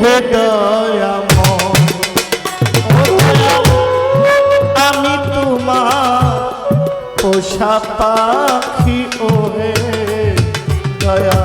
হে দয়াম আমি তোমার পোষা পাখি ও দয়া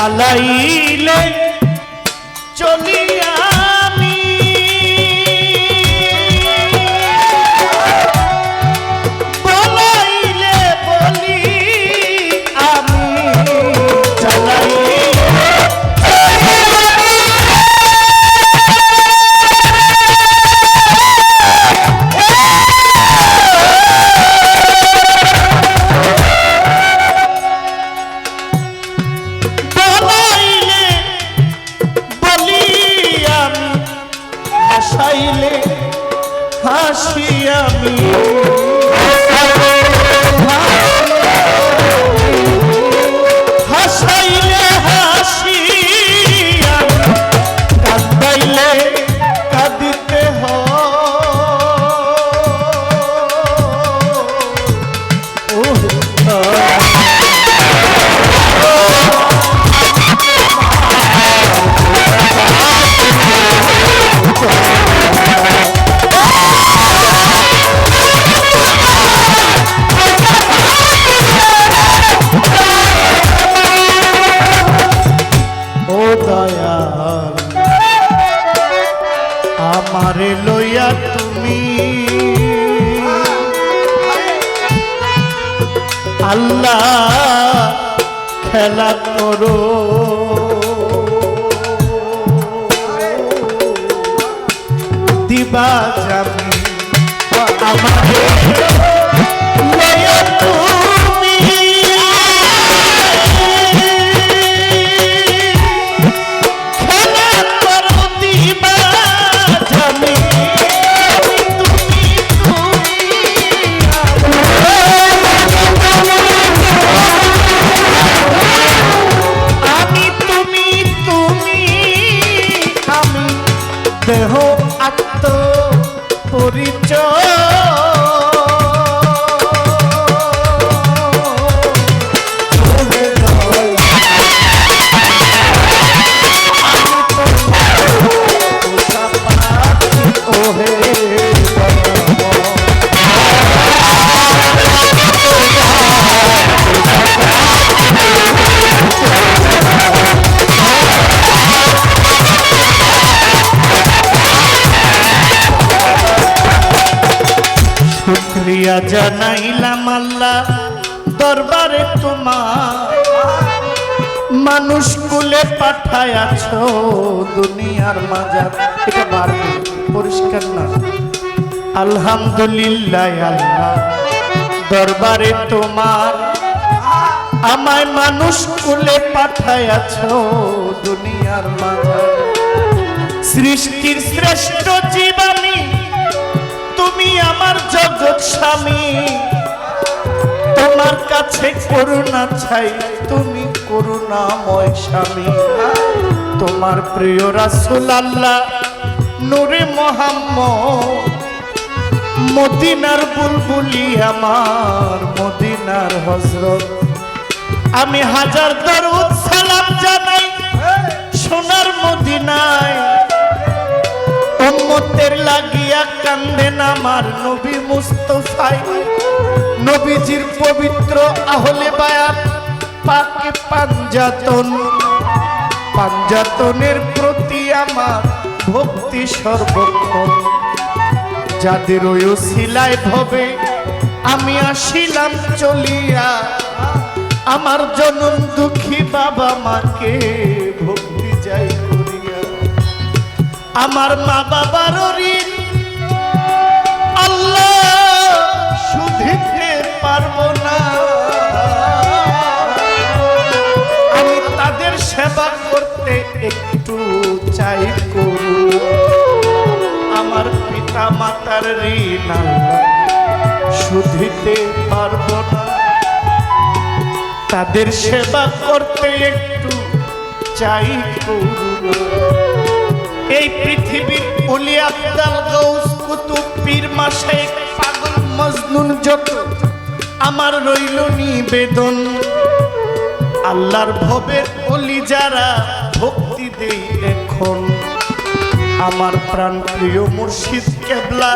চালাইলেন চলিয়া আল্লাহ খেলা করো। দিবা জামি। আমাকে জানাইলাম আল্লাহ দরবারে তোমার। মানুষ কুলে পাঠায়াছ দুনিয়ার মাজার। এটা পরিষ্কার না। আলহামদুলিল্লাহ আল্লাহ দরবারে তোমার। আমায় মানুষ কুলে পাঠায়াছ দুনিয়ার মাঝে সৃষ্টির শ্রেষ্ঠ জীবানী তুমি আমার জগৎ স্বামী। তোমার কাছে করুণা চাই, তুমি করুণাময় স্বামী। তোমার প্রিয় রাসুল আল্লাহ নূরে মোহাম্মদ, মদিনার বুলবুলি আমার, মদিনার হজরত আমি হাজার দরুদ সালাম জানাই, সোনার মদিনায়। উম্মতের লাগিয়া কান্দেন আমার নবী মুস্তফাই। নবীজির পবিত্র আহলে বায়াত পাকে পাঞ্জাতন। পাঞ্জাতনের প্রতি আমার ভক্তি সর্বক্ষণ। যাদের ওই শিলায় ভবে, আমি আসিলাম চলিয়া। আমার জনম দুঃখী বাবা মাকে ভক্তি আমার মা বাবার ঋণ। আল্লাহ পারব না। আমি তাদের সেবা করতে একটু চাই করু আমার পিতা মাতার ঋণ আল্লাহ, শুধিতে পারব না। তাদের সেবা করতে একটু চাই করুণা এই পৃথিবীর অলি আব্দাল গৌস কুতুব পীর মাসে পাগল মজনুন যত। আমার রইল নিবেদন। আল্লাহর ভবের অলি যারা ভক্তি দেই এখন। আমার প্রাণ প্রিয় মুর্শিদ কেবলা,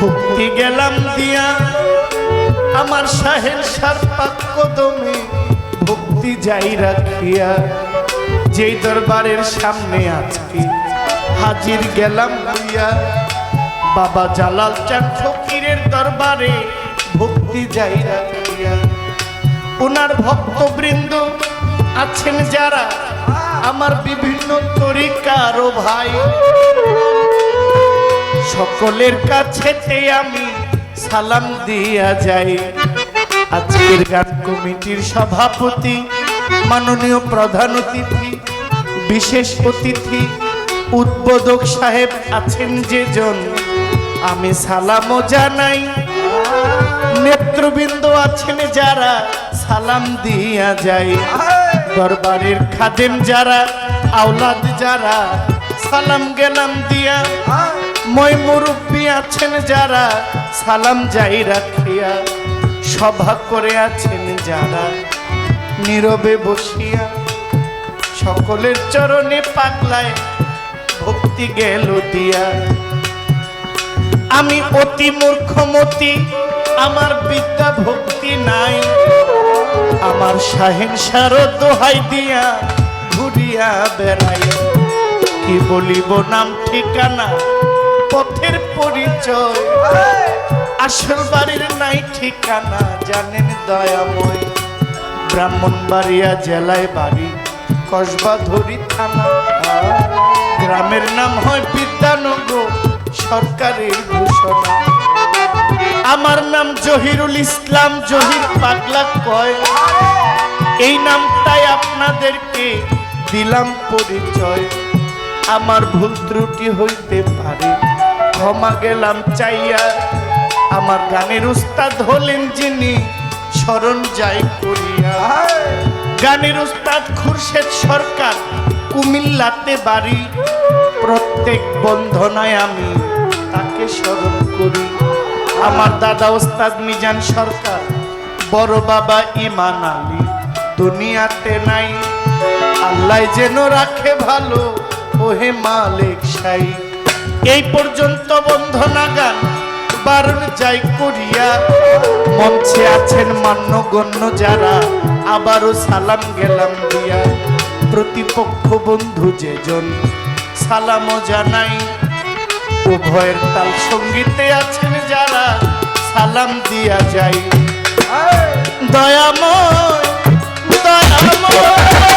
ভক্তি গেলাম দিয়া। আমার সাহেল সার পাক কদমে ভক্তি যাই রাখিয়া। যেই দরবারের সামনে আজকে হাজির গেলাম হইয়া বাবা জালাল চান ফকিরের দরবারে ভক্তি যাই রাখিয়া ওনার ভক্তবৃন্দ আছেন যারা, আমার বিভিন্ন তরিকার ও ভাই। সকলের কাছেতে আমি সালাম দিয়া যাই। আজকের গান কমিটির সভাপতি, মাননীয় প্রধান অতিথি, বিশেষ অতিথি উদ্বোধক সাহেব আছেন যেজন। আমি সালামও জানাই। নেতৃবৃন্দ আছেন যারা, সালাম দিয়া যায় দরবারের খাদেম যারা, আওলাদ যারা, সালাম গেলাম দিয়া। মই মুরব্বী আছেন যারা, সালাম যাই রাখিয়া। সভা করে আছেন যারা, নীরবে বসিয়া। সকলের চরণে পাগলায় ভক্তি গেল দিয়া। আমি অতি মূর্খমতি আমার বিদ্যা ভক্তি নাই। আমার শাহেন সার দোহাই দিয়া ঘুরিয়া বেড়াই। কি বলিব নাম, ঠিকানা, পথের পরিচয়? আসল বাড়ির নাই ঠিকানা, জানেন দয়াময়। ব্রাহ্মণবাড়িয়া জেলায় বাড়ি, কসবা ধরি থানা। গ্রামের নাম হয় বিদ্যানগর সরকারের ঘোষণা। আমার নাম জহিরুল ইসলাম জহির পাগলা কয়। এই নামটাই আপনাদেরকে দিলাম পরিচয়। আমার ভুল ত্রুটি হইতে পারে ক্ষমা গেলাম চাইয়া। আমার গানের উস্তাদ হলেন যিনি স্মরণ যাই করিয়া। গানের উস্তাদ খুরশেদ সরকার কুমিল্লাতে বাড়ি। প্রত্যেক বন্ধনায় আমি তাকে স্মরণ করি। আমার দাদা ওস্তাদ মিজান সরকার, বড় বাবা ইমান আলী, দুনিয়াতে নাই। আল্লাহ যেন রাখে ভালো, ওহে মালিক সাই। এই পর্যন্ত বন্ধনা গান বারণ যাই করিয়া, মঞ্চে আছেন মান্যগণ্য যারা, আবারও সালাম গেলাম দিয়া। প্রতিপক্ষ বন্ধু যেজন সালামও জানাই। উভয়ের তাল সঙ্গীতে আছেন যারা সালাম দিয়া যাই। দয়াময় দয়াময়।